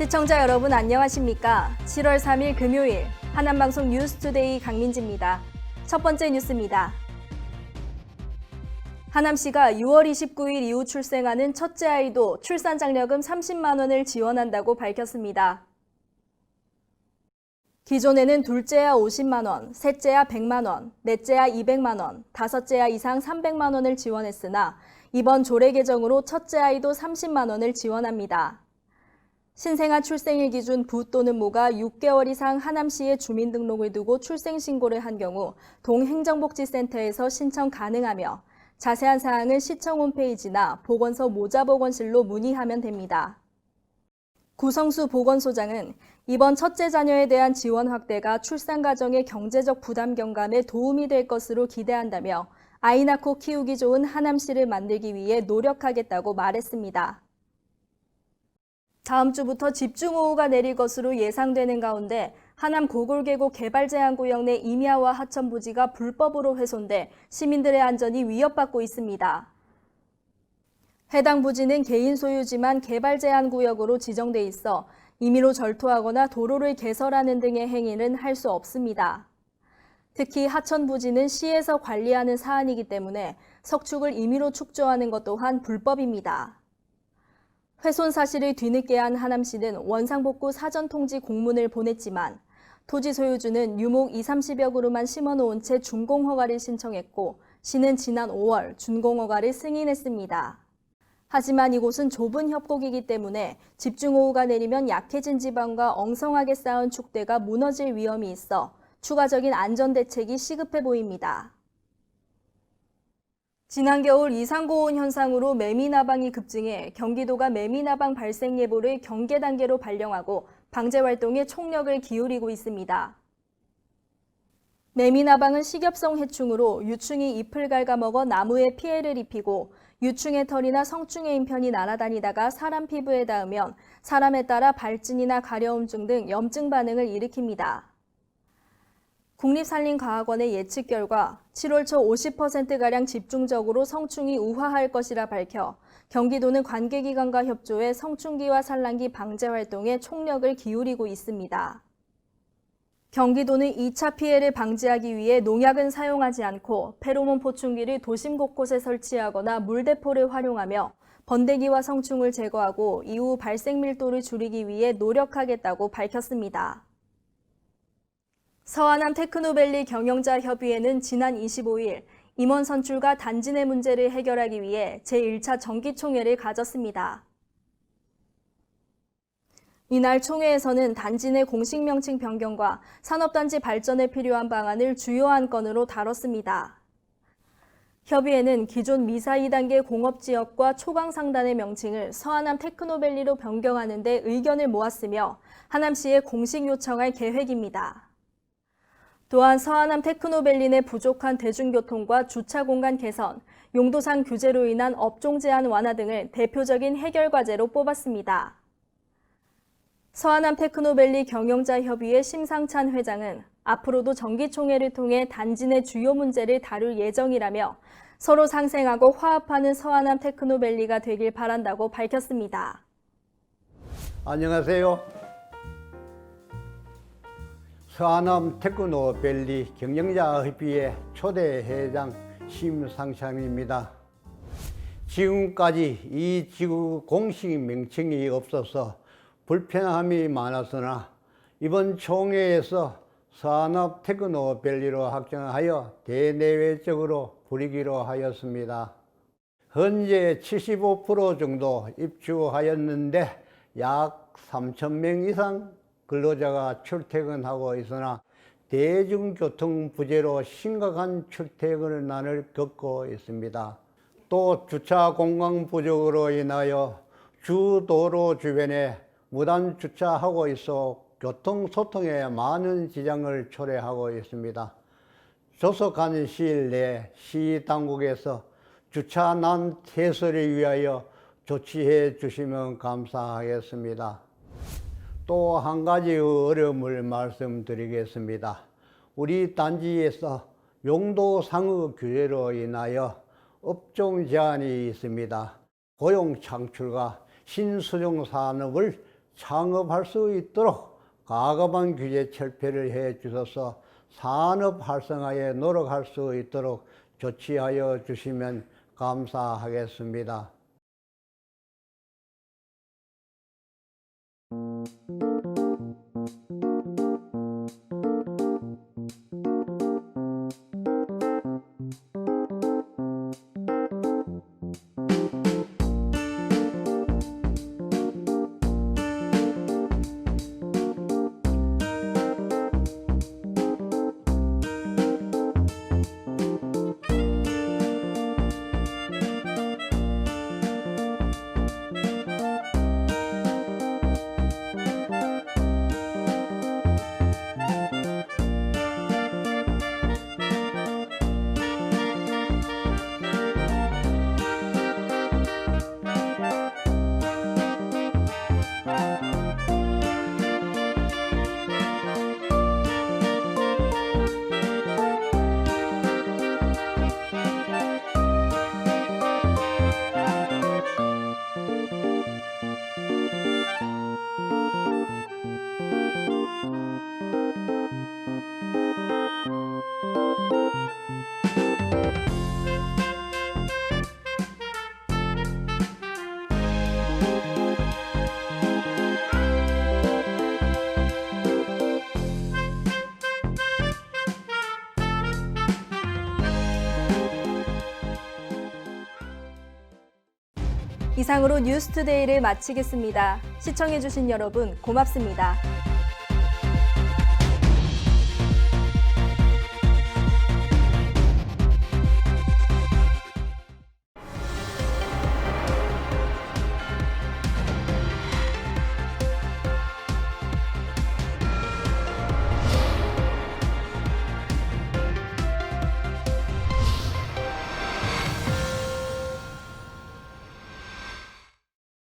시청자 여러분 안녕하십니까? 7월 3일 금요일 하남방송 뉴스투데이 강민지입니다. 첫 번째 뉴스입니다. 하남시가 6월 29일 이후 출생하는 첫째 아이도 출산 장려금 30만 원을 지원한다고 밝혔습니다. 기존에는 둘째야 50만 원, 셋째야 100만 원, 넷째야 200만 원, 다섯째야 이상 300만 원을 지원했으나 이번 조례 개정으로 첫째 아이도 30만 원을 지원합니다. 신생아 출생일 기준 부 또는 모가 6개월 이상 하남시에 주민등록을 두고 출생신고를 한 경우 동행정복지센터에서 신청 가능하며 자세한 사항은 시청 홈페이지나 보건소 모자보건실로 문의하면 됩니다. 구성수 보건소장은 이번 첫째 자녀에 대한 지원 확대가 출산 가정의 경제적 부담 경감에 도움이 될 것으로 기대한다며 아이 낳고 키우기 좋은 하남시를 만들기 위해 노력하겠다고 말했습니다. 다음 주부터 집중호우가 내릴 것으로 예상되는 가운데 하남 고골계곡 개발 제한 구역 내 임야와 하천 부지가 불법으로 훼손돼 시민들의 안전이 위협받고 있습니다. 해당 부지는 개인 소유지만 개발 제한 구역으로 지정돼 있어 임의로 절토하거나 도로를 개설하는 등의 행위는 할 수 없습니다. 특히 하천 부지는 시에서 관리하는 사안이기 때문에 석축을 임의로 축조하는 것 또한 불법입니다. 훼손 사실을 뒤늦게 한 하남시는 원상복구 사전 통지 공문을 보냈지만 토지 소유주는 유목 2, 30여 그루만 심어놓은 채 준공 허가를 신청했고 시는 지난 5월 준공 허가를 승인했습니다. 하지만 이곳은 좁은 협곡이기 때문에 집중호우가 내리면 약해진 지방과 엉성하게 쌓은 축대가 무너질 위험이 있어 추가적인 안전 대책이 시급해 보입니다. 지난 겨울 이상고온 현상으로 매미나방이 급증해 경기도가 매미나방 발생 예보를 경계 단계로 발령하고 방제 활동에 총력을 기울이고 있습니다. 매미나방은 식엽성 해충으로 유충이 잎을 갉아먹어 나무에 피해를 입히고 유충의 털이나 성충의 인편이 날아다니다가 사람 피부에 닿으면 사람에 따라 발진이나 가려움증 등 염증 반응을 일으킵니다. 국립산림과학원의 예측 결과 7월 초 50%가량 집중적으로 성충이 우화할 것이라 밝혀 경기도는 관계기관과 협조해 성충기와 산란기 방제 활동에 총력을 기울이고 있습니다. 경기도는 2차 피해를 방지하기 위해 농약은 사용하지 않고 페로몬 포충기를 도심 곳곳에 설치하거나 물대포를 활용하며 번데기와 성충을 제거하고 이후 발생 밀도를 줄이기 위해 노력하겠다고 밝혔습니다. 서하남 테크노밸리 경영자 협의회는 지난 25일 임원 선출과 단지 내 문제를 해결하기 위해 제1차 정기총회를 가졌습니다. 이날 총회에서는 단지 내 공식 명칭 변경과 산업단지 발전에 필요한 방안을 주요 안건으로 다뤘습니다. 협의회는 기존 미사 2단계 공업지역과 초강상단의 명칭을 서하남 테크노밸리로 변경하는 데 의견을 모았으며 하남시에 공식 요청할 계획입니다. 또한 서하남 테크노밸리 내 부족한 대중교통과 주차 공간 개선, 용도상 규제로 인한 업종 제한 완화 등을 대표적인 해결 과제로 뽑았습니다. 서하남 테크노밸리 경영자 협의회 심상찬 회장은 앞으로도 정기총회를 통해 단지 내 주요 문제를 다룰 예정이라며 서로 상생하고 화합하는 서하남 테크노밸리가 되길 바란다고 밝혔습니다. 안녕하세요. 서하남 테크노 밸리 경영자 협의회 초대 회장 심상창입니다. 지금까지 이 지구 공식 명칭이 없어서 불편함이 많았으나 이번 총회에서 서한업 테크노 밸리로 확정하여 대내외적으로 부리기로 하였습니다. 현재 75% 정도 입주하였는데 약 3,000명 이상 근로자가 출퇴근하고 있으나 대중교통 부재로 심각한 출퇴근 난을 겪고 있습니다. 또 주차 공간 부족으로 인하여 주도로 주변에 무단 주차하고 있어 교통 소통에 많은 지장을 초래하고 있습니다. 조속한 시일 내에 시 당국에서 주차난 해소를 위하여 조치해 주시면 감사하겠습니다. 또 한 가지 어려움을 말씀드리겠습니다. 우리 단지에서 용도 상호 규제로 인하여 업종 제한이 있습니다. 고용 창출과 신수종 산업을 창업할 수 있도록 과감한 규제 철폐를 해 주셔서 산업 활성화에 노력할 수 있도록 조치하여 주시면 감사하겠습니다. Thank you. 이상으로 뉴스투데이를 마치겠습니다. 시청해주신 여러분 고맙습니다.